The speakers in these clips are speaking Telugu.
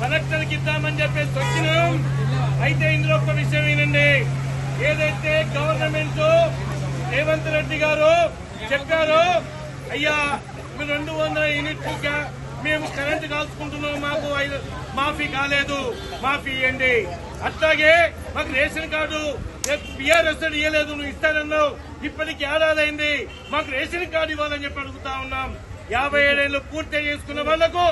కలెక్టర్కి ఇద్దామని చెప్పేసి వచ్చినాం. అయితే ఇందులో ఒక విషయం ఏంటండి ఏదైతే గవర్నమెంట్ రేవంత్ రెడ్డి గారు చెప్పారో అయ్యా రెండు వందల యూనిట్లు మేము కరెంటు కాల్చుకుంటున్నాం మాకు ఐదు- మాఫీ కాలేదు మాఫీ ఇవ్వండి అట్లాగే మాకు రేషన్ కార్డు బిఆర్ఎస్ ఇవ్వలేదు నువ్వు ఇస్తానన్నావు. ఇప్పటికి ఏడాదైంది మాకు రేషన్ కార్డు ఇవ్వాలని చెప్పి అడుగుతా ఉన్నాం. యాభై ఏడేళ్ళు పూర్తి చేసుకున్న వాళ్ళకు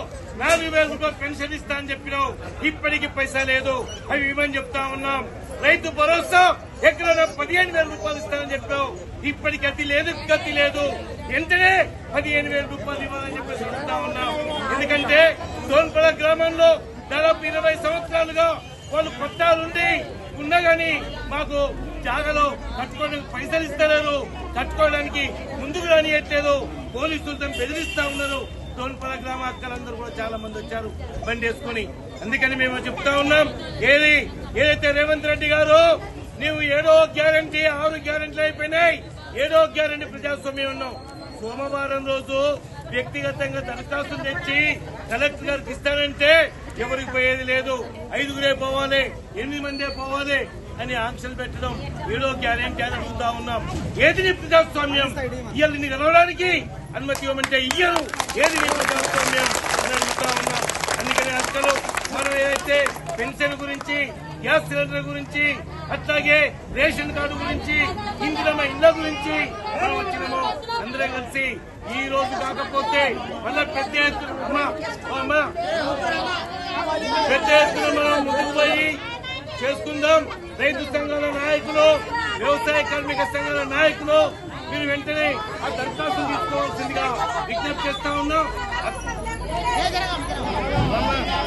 నాలుగు వేల రూపాయలు పెన్షన్ ఇస్తా అని చెప్పినావు. ఇప్పటికి పైసా లేదు. అవి ఇవ్వని చెప్తా ఉన్నాం. రైతు భరోసా ఎక్కడ పదిహేను వేల రూపాయలు ఇస్తానని చెప్పావు ఇప్పటికి గతి లేదు గతి లేదు. వెంటనే పదిహేను వేల రూపాయలు ఇవ్వాలని చెప్పేసి చెప్తా ఉన్నాం. ఎందుకంటే సోన్పడ గ్రామంలో దాదాపు ఇరవై సంవత్సరాలుగా వాళ్ళు పట్టాలుండి. ఉన్నా గాని మాకు జాగలో కట్టుకోవడానికి పైసలు ఇస్తలేరు. కట్టుకోవడానికి ముందుకు రానియట్లేదు. పోలీసులతో బెదిరిస్తా ఉన్నారు. తోన్పల గ్రామ అక్కలందరూ కూడా చాలా మంది వచ్చారు. బండి వేసుకుని. అందుకని మేము చెప్తా ఉన్నాం. ఏది ఏదైతే రేవంత్ రెడ్డి గారు నీవు ఏడో గ్యారంటీ ఆరు గ్యారంటీలు అయిపోయినాయి. ఏడో గ్యారంటీ ప్రజాస్వామ్యం ఉన్నాం సోమవారం రోజు వ్యక్తిగతంగా దరఖాస్తులు తెచ్చి కలెక్టర్ గారికి ఇస్తానంటే ఎవరికి పోయేది లేదు. ఐదుగురే పోవాలి ఎనిమిది మందే పోవాలి అని ఆంక్షలు పెట్టడం వీడో గ్యారెంటీ అని అడుగుతా ఉన్నాం. ఏది నీ ప్రజాస్వామ్యం ఇయ్యాలి నీ కలవడానికి అనుమతి ఇవ్వమంటే ఇయ్యరు. ఏది నీ ప్రజాస్వామ్యం అని అడుగుతా ఉన్నాం. అందుకని అసలు మనం ఏదైతే పెన్షన్ గురించి గ్యాస్ సిలిండర్ గురించి అట్లాగే రేషన్ కార్డు గురించి ఇందిరమ్మ ఇళ్ళ గురించి మనం వచ్చినాము. అందరం కలిసి ఈ రోజు కాకపోతే మళ్ళా పెద్ద ఎత్తున పెద్ద ఎత్తున మనం ముందుకు పోయి చేసుకుందాం. రైతు సంఘాల నాయకులు వ్యవసాయ కార్మిక సంఘాల నాయకులు మీరు వెంటనే ఆ దరఖాస్తు తీసుకోవాల్సిందిగా విజ్ఞప్తి చేస్తా ఉన్నాం.